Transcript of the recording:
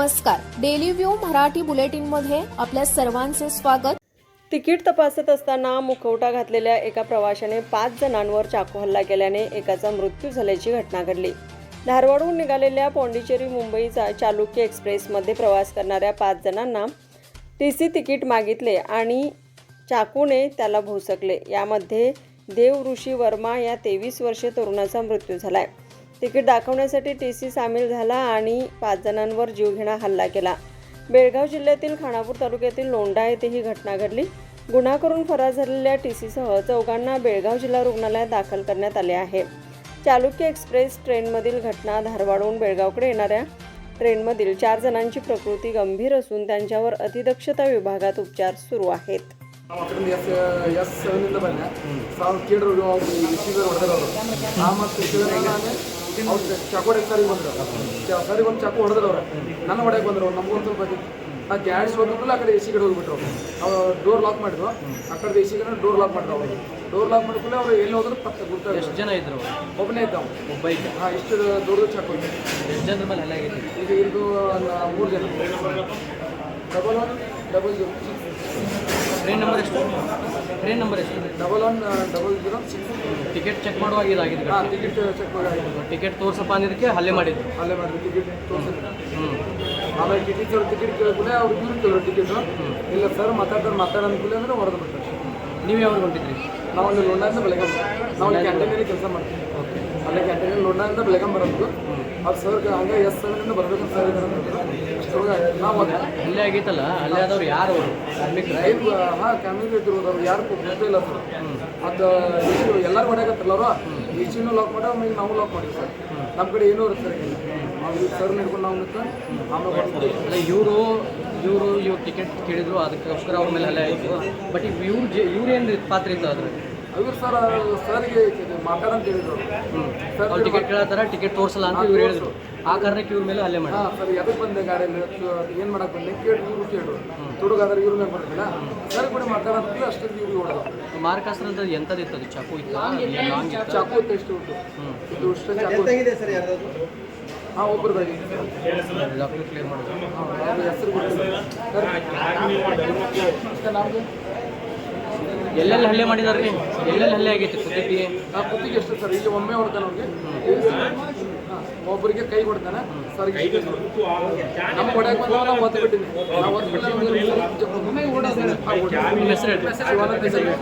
नमस्कार. Daily view Marathi बुलेटिनमध्ये आपल्या सर्वांचे स्वागत. तिकीट तपासत असताना मुखवटा घातलेल्या एका प्रवाशाने पाच जणांवर चाकू हल्ला केल्याने एकाचा मृत्यू झाल्याची घटना घडली. धारवाडहून निघालेल्या पॉंडिचेरी मुंबईचा चालुक्य एक्सप्रेसमध्ये प्रवास करणाऱ्या पाच जणांना टी सी तिकीट मागितले आणि चाकूने त्याला भोसकले. यामध्ये देव ऋषी वर्मा या तेवीस वर्षीय तरुणाचा मृत्यू झाला आहे तिकीट दाखवण्यासाठी टी सी सामील झाला आणि पाच जणांवर जीवघेणा हल्ला केला बेळगाव जिल्ह्यातील खानापूर तालुक्यातील लोंढा येथे ही घटना घडली गुन्हा करून फरार झालेल्या टी सीसह चौघांना बेळगाव जिल्हा रुग्णालयात दाखल करण्यात आले आहे चालुक्य एक्सप्रेस ट्रेनमधील घटना धारवाडहून बेळगावकडे येणाऱ्या ट्रेनमधील चार जणांची प्रकृती गंभीर असून त्यांच्यावर अतिदक्षता विभागात उपचार सुरू आहेत ನಾವು ಅದರಿಂದ ಎಸ್ ಎಸ್ ಸೆವೆನಿಂದ ಬಂದೆ ಸಾವಿರ ಕೇಳ್ರು ಇಸಿಗರ್ ಹೊಡೆದ್ರು ಆ ಮತ್ತು ಅವ್ರು ಚಾಕೋಡೆ ಸರಿಗೆ ಬಂದರು. ಸರಿಗೆ ಒಂದು ಚಾಕು ಹೊಡೆದ್ರು ಅವ್ರು. ನನ್ನ ಹೊಡೆಯಕ್ಕೆ ಬಂದರು ನಮ್ಗೊಂದು ಸ್ವಲ್ಪ ಆ ನಾ ಗ್ಯಾಸ್ ಹೋದ್ಮೇಲೆ ಆ ಕಡೆ ಎ ಸಿ ಕಡೆ ಹೋಗ್ಬಿಟ್ರು ಅವ್ರು. ಡೋರ್ ಲಾಕ್ ಮಾಡಿದ್ರು. ಆ ಕಡೆ ಎ ಸಿ ಕಡೆ ಡೋರ್ ಲಾಕ್ ಮಾಡಿದ್ರು ಅವರು. ಡೋರ್ ಲಾಕ್ ಮಾಡಿದ್ಮೇಲೆ ಅವ್ರು ಎಲ್ಲಿ ಹೋದ್ರು ಪಕ್ಕ ಗುರ್ತ ಎಷ್ಟು ಜನ ಇದ್ರು ಒಬ್ಬನೇ ಇದ್ದ. ಒಬ್ಬ ಇದ್ದ? ಹಾಂ ಇಷ್ಟು ದೊಡ್ಡದು ಚಾಕು. ಎಷ್ಟು ಜನರ ಮೇಲೆ ಎಲ್ಲ ಈಗ ಇದು ಮೂರು ಜನ. Double one? Double zero train number ಎಷ್ಟು? ಟ್ರೈನ್ ನಂಬರ್ ಎಷ್ಟು? Double one double zero six. Ticket check ಮಾಡುವಾಗ ಇದಾಗಿದೆ ಹಾಂ ಟಿಕೆಟ್ ಚೆಕ್ ಮಾಡಿ ಟಿಕೆಟ್ ತೋರ್ಸಪ್ಪ ಅಂದಿದ್ದಕ್ಕೆ ಹಲ್ಲೆ ಮಾಡಿದ್ರು. ಅಲ್ಲೇ ಮಾಡಿದ್ರು ಟಿಕೆಟ್ ತೋರಿಸಿದ್ರು. ಹ್ಞೂ ಆಮೇಲೆ ಟಿಕೆಟ್ ಟಿಕೆಟ್ ಕೇಳಿದ್ರೆ ಅವ್ರು ಇವ್ರು ಟಿಕೆಟ್ ಇಲ್ಲ ಸರ್ ಮಾತಾಡ್ತಾರೆ ಮಾತಾಡ ಅನ್ಕೂಲ ಅಂದ್ರೆ ಹೊರದು ಬಿಟ್ರು ನೀವು ಯಾವಾಗ ಹೊಂಟಿದ್ರಿ? ನಾವು ಅಲ್ಲಿ ಲೋಂಡಾದಿಂದ ಬೆಳಗಾಂ ನಾವು ಅಲ್ಲಿ ಕ್ಯಾಂಟೀನಲ್ಲಿ ಕೆಲಸ ಮಾಡ್ತೀವಿ. ಅಲ್ಲೇ ಕ್ಯಾಂಟೀನಲ್ಲಿ ಲೋಂಡಾದಿಂದ ಬೆಳಗಾಂ ಬರೋದು. ಅವ್ರು ಸರ್ ಹಂಗೆ ಎಸ್ ಸೆವೆನಿಂದ ಬರ್ಬೇಕು ಸರ್ ಇದ್ದಾರೆ ನಾವು ಹೋದೆ ಅಲ್ಲೇ ಆಗೈತಲ್ಲ ಅಲ್ಲೇ ಆದವ್ರು ಯಾರು ಅವರು? ಕಾರ್ಮಿಕರ? ಹಾಂ ಕ್ಯಾಮಿಲಿ ಇದ್ರು ಅವ್ರು. ಯಾರು ಗೊತ್ತೇ ಇಲ್ಲ ಸರ್. ಅದು ಇಶ್ಯೂ ಎಲ್ಲರೂ ಹೊಡೆಯಕತ್ತಲ್ಲ ಅವರು? ಇಶ್ಯೂನು ಲಾಕ್ ಮಾಡೋ ಆಮೇಲೆ ನಾವು ಲಾಕ್ ಮಾಡಿವಿ ಸರ್. ನಮ್ಮ ಕಡೆ ಏನೂ ಇರುತ್ತೆ ನಾವು ಸರ್ ಹಿಡ್ಕೊಂಡು ನಾವು ನಿಂತು ಆಮೇಲೆ ಅಲ್ಲ ಇವರು ಇವರು ಇವ್ರು ಟಿಕೆಟ್ ಕೇಳಿದ್ರು ಅದಕ್ಕೋಸ್ಕರ ಅವ್ರ ಮೇಲೆ ಅಲ್ಲೇ ಆಯಿತು. ಬಟ್ ಇವ್ರು ಜ ಇವ್ರೇನು ಪಾತ್ರ ಇತ್ತು ಅದ್ರ ಅವ್ರು ಸರ್ ಸರ್ಗೆ ಮಾತಾಡಂತ ಹೇಳಿದ್ರು ಸರ್ ಅವ್ರು ಟಿಕೆಟ್ ಕೇಳತ್ತಾರ ಟಿಕೆಟ್ ತೋರಿಸಲ್ಲ ಅಂತ ಇವ್ರು ಹೇಳಿದ್ರು. ಆ ಕಾರಣಕ್ಕೆ ಇವ್ರ ಮೇಲೆ ಅಲ್ಲೇ ಮಾಡಿ ಹಾಂ ಸರ್ ಎದಕ್ಕೆ ಬಂದೆ ಗಾಡಿಯಲ್ಲಿ ಏನು ಮಾಡಕ್ಕೆ ಬಂದೆ? ಕೇಳಿ ಇವ್ರು ಕೇಳು ತುಡುಗಾದ್ರೆ ಇವ್ರ ಮೇಲೆ ಬರ್ತಿಲ್ಲ ಸರ್ ಕೂಡ ಮಾತಾಡಂತ ಅಷ್ಟೊಂದು ಇವ್ರು ಹೊಡೆದು ಮಾರ್ಕಾಸ್ತ್ರ ಅಂತ ಎಂಥದ್ದು ಇತ್ತು ಅದು? ಚಾಕು ಇತ್ತು ಚಾಕು ಇತ್ತು ಎಷ್ಟು ಉಂಟು. ಇದು ಇಷ್ಟು ಚಾಕು ಹಾಂ ಒಬ್ರು ಬರ್ರಿ ಸರ್ ಡಾಕ್ಟರ್ ಕ್ಲಿಯರ್ ಮಾಡಿದ್ರು. ಹಾಂ ಅವ್ರ ಹೆಸರು ಗೊತ್ತಿಲ್ಲ ಸರ್ ಅಷ್ಟೇ ನಮಗೆ ಎಲ್ಲೆಲ್ಲಿ ಹಲ್ಲೆ ಮಾಡಿದಾರೆ ರೀ ಎಲ್ಲೆಲ್ಲಿ ಹಲ್ಲೆ ಆಗೈತೆ ಕುತ್ತಿಗೆ? ಆ ಕುತ್ತಿಗೆ ಎಷ್ಟು ಸರ್? ಇಲ್ಲಿ ಒಮ್ಮೆ ಹೊಡ್ತಾನೆ ಅವ್ರಿಗೆ. ಒಬ್ಬರಿಗೆ ಕೈ ಕೊಡ್ತಾನೆ ಸರ್ ನಮ್ಮ ಹೊಡ್ಯಾಕ ಬಂದಾಗ ನಾವು ಒತ್ತು ಬಿಟ್ಟಿನಿ. ನಾವು ಒತ್ತು ಬಿಟ್ಟಿಲ್ಲ ನಿಮ್ಮ ಹೆಸರು ಹೇಳಿ. ಶಿವಾನಂದ ಹೆಸರು